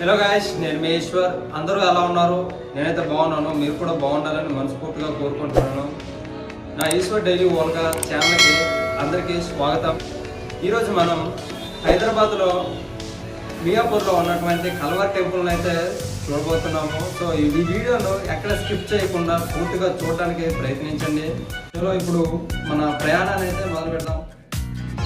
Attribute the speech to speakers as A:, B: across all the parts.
A: Hello guys నేను మీ ఈశ్వర్. అందరూ ఎలా ఉన్నారు? నేనైతే బాగున్నాను. మీరు కూడా బాగుండాలని మనస్ఫూర్తిగా కోరుకుంటున్నాను. నా ఈశ్వర్ డైలీ ఓల్గా ఛానల్కి అందరికీ స్వాగతం. ఈరోజు మనం హైదరాబాద్లో మియాపూర్లో ఉన్నటువంటి కల్వర్ టెంపుల్ని అయితే చూడబోతున్నాము. సో ఈ వీడియోను ఎక్కడ స్కిప్ చేయకుండా పూర్తిగా చూడడానికి ప్రయత్నించండి. సో ఇప్పుడు మన ప్రయాణాన్ని అయితే మొదలు పెడదాం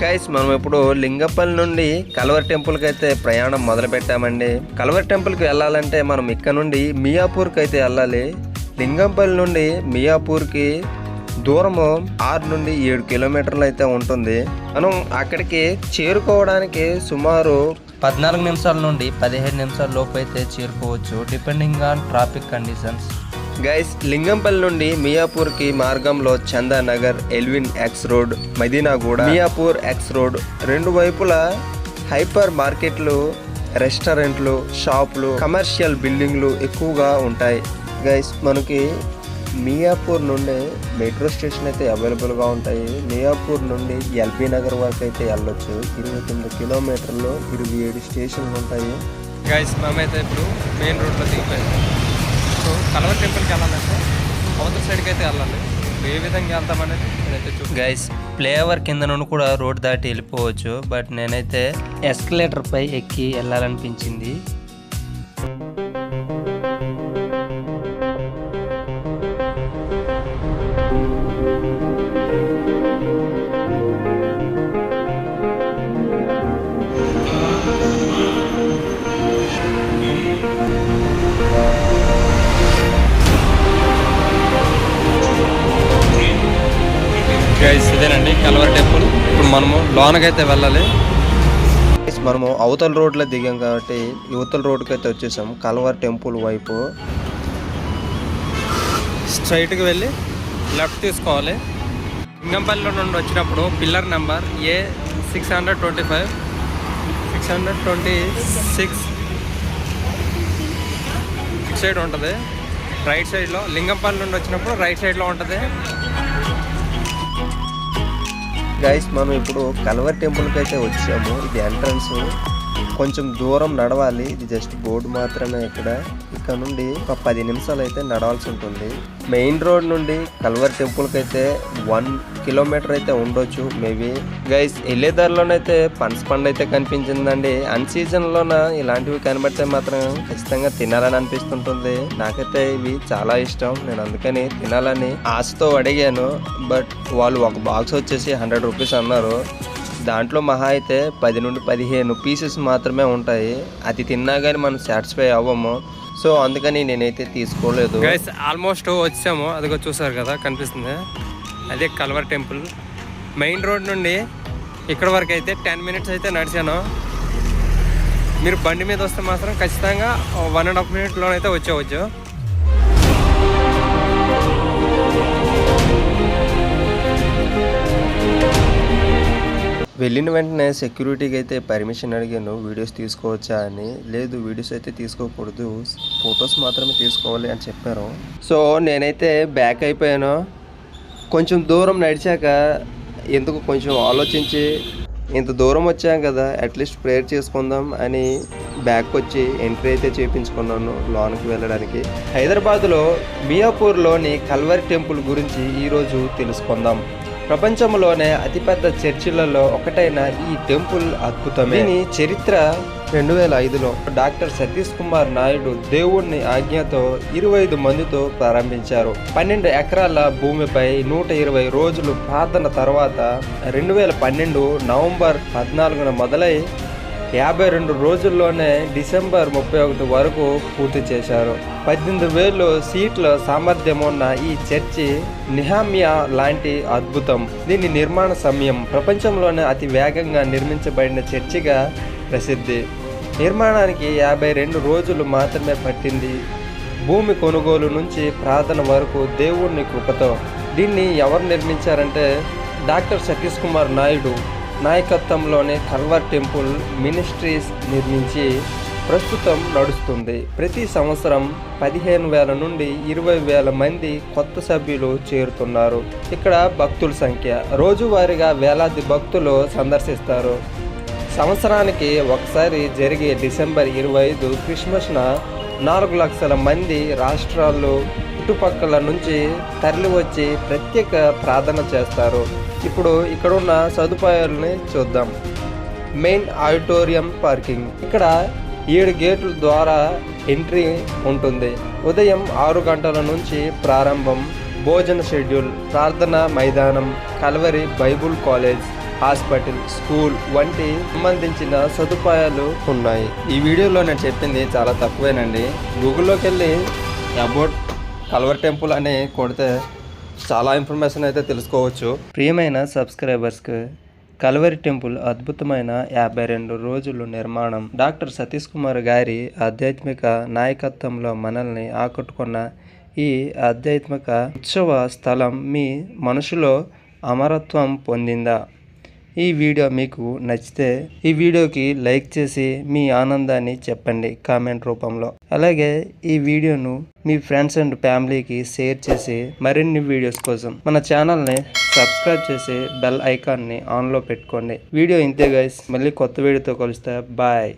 B: గైస్ మనం ఇప్పుడు లింగపల్లి నుండి కల్వర్ టెంపుల్కి అయితే ప్రయాణం మొదలు పెట్టామండి కల్వర్ టెంపుల్కి వెళ్ళాలంటే మనం ఇక్కడ నుండి మియాపూర్కి అయితే వెళ్ళాలి. లింగంపల్లి నుండి మియాపూర్కి దూరము ఆరు నుండి ఏడు కిలోమీటర్లు అయితే ఉంటుంది. మనం అక్కడికి చేరుకోవడానికి సుమారు
C: పద్నాలుగు నిమిషాల నుండి పదిహేడు నిమిషాల లోపు అయితే చేరుకోవచ్చు. Depending on traffic conditions
B: guys Lingampally నుండి మియాపూర్కి మార్గంలో Chandanagar Allwyn X road Madinaguda Miyapur X road రెండు వైపులా హైపర్ మార్కెట్లు రెస్టారెంట్లు షాపులు కమర్షియల్ బిల్డింగ్లు ఎక్కువగా ఉంటాయి. గైస్ మనకి మియాపూర్ నుండి మెట్రో స్టేషన్ అయితే అవైలబుల్గా ఉంటాయి. మియాపూర్ నుండి ఎల్బీ నగర్ వరకు అయితే వెళ్ళొచ్చు. ఇరవై తొమ్మిది కిలోమీటర్లు ఇరవై ఏడు స్టేషన్లు ఉంటాయి.
A: గైస్ మేమైతే ఇప్పుడు మెయిన్ రోడ్లో దిగిపోయాము సో కలవ టెంపుల్కి వెళ్ళాలంటే అవతల సైడ్కి అయితే వెళ్ళాలి. ఏ విధంగా వెళ్తామనేది నేనైతే చూ
C: గైస్ ఫ్లేవర్ కింద నుండి కూడా రోడ్ దాటి వెళ్ళిపోవచ్చు. బట్ నేనైతే ఎస్కలేటర్ పై ఎక్కి వెళ్ళాలనిపించింది.
A: గైస్ ఇదేనండి కలవర్ టెంపుల్. ఇప్పుడు మనము లోనకైతే వెళ్ళాలి.
B: మనము అవతల రోడ్లో దిగాం కాబట్టి యువతల రోడ్కి అయితే వచ్చేసాం. కల్వర్ టెంపుల్ వైపు.
A: స్ట్రైట్కి వెళ్ళి లెఫ్ట్ తీసుకోవాలి. లింగంపల్లిలో నుండి వచ్చినప్పుడు pillar number A six hundred twenty five. Six hundred twenty six. Side ఉంటుంది. రైట్ సైడ్లో లింగంపల్లి నుండి వచ్చినప్పుడు రైట్ సైడ్లో ఉంటుంది.
B: గైస్ మనం ఇప్పుడు కల్వర్ టెంపుల్కి అయితే వచ్చాము. ఇది ఎంట్రన్స్. కొంచెం దూరం నడవాలి. ఇది జస్ట్ బోర్డు మాత్రమే ఇక్కడ. ఇక్కడ నుండి ఒక పది నిమిషాలు అయితే నడవాల్సి ఉంటుంది. మెయిన్ రోడ్ నుండి కల్వర్ టెంపుల్కి అయితే వన్ కిలోమీటర్ అయితే ఉండొచ్చు మేబీ గైస్ వెళ్ళే దారిలోనైతే పనస పండు అయితే కనిపించిందండి. అన్ సీజన్లోన ఇలాంటివి కనబడితే మాత్రం ఖచ్చితంగా తినాలని అనిపిస్తుంటుంది. నాకైతే ఇవి చాలా ఇష్టం. నేను అందుకని తినాలని ఆశతో అడిగాను. బట్ వాళ్ళు ఒక బాక్స్ వచ్చేసి హండ్రెడ్ రూపీస్ అన్నారు. దాంట్లో మహా అయితే పది నుండి పదిహేను పీసెస్ మాత్రమే ఉంటాయి. అది తిన్నా కానీ మనం సాటిస్ఫై అవ్వము. సో అందుకని నేనైతే తీసుకోలేదు.
A: గైస్ ఆల్మోస్ట్ వచ్చాము. అదిగో చూసారు కదా కనిపిస్తుంది. అదే కల్వర్ టెంపుల్. మెయిన్ రోడ్ నుండి ఇక్కడ వరకు అయితే టెన్ మినిట్స్ అయితే నడిచాను. మీరు బండి మీద వస్తే మాత్రం ఖచ్చితంగా వన్ అండ్ హాఫ్ మినిట్లోనైతే వచ్చేవచ్చు.
B: వెళ్ళిన వెంటనే సెక్యూరిటీకి అయితే పర్మిషన్ అడిగాను వీడియోస్ తీసుకోవచ్చా? అని. లేదు వీడియోస్ అయితే తీసుకోకూడదు. ఫొటోస్ మాత్రమే తీసుకోవాలి అని చెప్పారు. సో నేనైతే బ్యాక్ అయిపోయాను. కొంచెం దూరం నడిచాక ఎందుకు కొంచెం ఆలోచించి ఇంత దూరం వచ్చాం కదా అట్లీస్ట్ ప్రేయర్ చేసుకుందాం అని బ్యాక్ వచ్చి ఎంట్రీ అయితే చేయించుకున్నాను లోనికి వెళ్ళడానికి. హైదరాబాద్లో మియాపూర్లోని కల్వరి టెంపుల్ గురించి ఈరోజు తెలుసుకుందాం. ప్రపంచంలోనే అతిపెద్ద చర్చిలలో ఒకటైన ఈ టెంపుల్ అద్భుతమే. దీని చరిత్ర రెండు వేల ఐదులో డాక్టర్ సతీష్ కుమార్ నాయుడు దేవుణ్ణి ఆజ్ఞతో ఇరవై ఐదు మందితో ప్రారంభించారు. పన్నెండు ఎకరాల భూమిపై నూట ఇరవై రోజులు ప్రార్థన తర్వాత రెండు వేల పన్నెండు నవంబర్ పద్నాలుగున మొదలై యాభై రెండు రోజుల్లోనే డిసెంబర్ ముప్పై ఒకటి వరకు పూర్తి చేశారు. పద్దెనిమిది వేలు సీట్ల సామర్థ్యం ఉన్న ఈ చర్చి నిహామియా లాంటి అద్భుతం. దీని నిర్మాణ సమయం ప్రపంచంలోనే అతి వేగంగా నిర్మించబడిన చర్చిగా ప్రసిద్ధి. నిర్మాణానికి యాభై రెండు రోజులు మాత్రమే పట్టింది. భూమి కొనుగోలు నుంచి ప్రార్థన వరకు దేవుణ్ణి కృపతో. దీన్ని ఎవరు నిర్మించారంటే డాక్టర్ సతీష్ కుమార్ నాయుడు. నాయకత్వంలోనే కల్వర్ టెంపుల్ మినిస్ట్రీస్ నిర్మించి ప్రస్తుతం నడుస్తుంది. ప్రతి సంవత్సరం పదిహేను వేల నుండి ఇరవై వేల మంది కొత్త సభ్యులు చేరుతున్నారు. ఇక్కడ భక్తుల సంఖ్య. రోజువారీగా వేలాది భక్తులు సందర్శిస్తారు. సంవత్సరానికి ఒకసారి జరిగే డిసెంబర్ ఇరవై ఐదు క్రిస్మస్న నాలుగు లక్షల మంది రాష్ట్రాలు చుట్టుపక్కల నుంచి తరలి వచ్చి ప్రత్యేక ప్రార్థన చేస్తారు. ఇప్పుడు ఇక్కడ ఉన్న సదుపాయాలని చూద్దాం. Main auditorium parking. ఇక్కడ ఏడు గేట్ల ద్వారా ఎంట్రీ ఉంటుంది. ఉదయం ఆరు గంటల నుంచి ప్రారంభం. భోజన షెడ్యూల్ ప్రార్థన మైదానం Calvary Bible college hospital school వంటి సంబంధించిన సదుపాయాలు ఉన్నాయి. ఈ వీడియోలో నేను చెప్పింది చాలా తక్కువేనండి. గూగుల్లోకి వెళ్ళి అబౌట్ కల్వర్ టెంపుల్ అని కొడితే చాలా ఇన్ఫర్మేషన్ అయితే తెలుసుకోవచ్చు.
C: ప్రియమైన సబ్స్క్రైబర్స్కి కల్వరి టెంపుల్ అద్భుతమైన యాభై రెండు రోజులు నిర్మాణం. డాక్టర్ సతీష్ కుమార్ గారి ఆధ్యాత్మిక నాయకత్వంలో మనల్ని ఆకట్టుకున్న ఈ ఆధ్యాత్మిక ఉత్సవ స్థలం మీ మనసులో అమరత్వం పొందిందా? ఈ వీడియో మీకు నచ్చితే ఈ వీడియోకి లైక్ చేసి మీ ఆనందాన్ని చెప్పండి కామెంట్ రూపంలో. అలాగే ఈ వీడియోను మీ ఫ్రెండ్స్ అండ్ ఫ్యామిలీకి షేర్ చేసి మరిన్ని వీడియోస్ కోసం మన ఛానల్ని సబ్స్క్రైబ్ చేసి బెల్ ఐకాన్ని ఆన్లో పెట్టుకోండి. వీడియో ఇంతే గైస్ మళ్ళీ కొత్త వీడియోతో కలుస్తా. బాయ్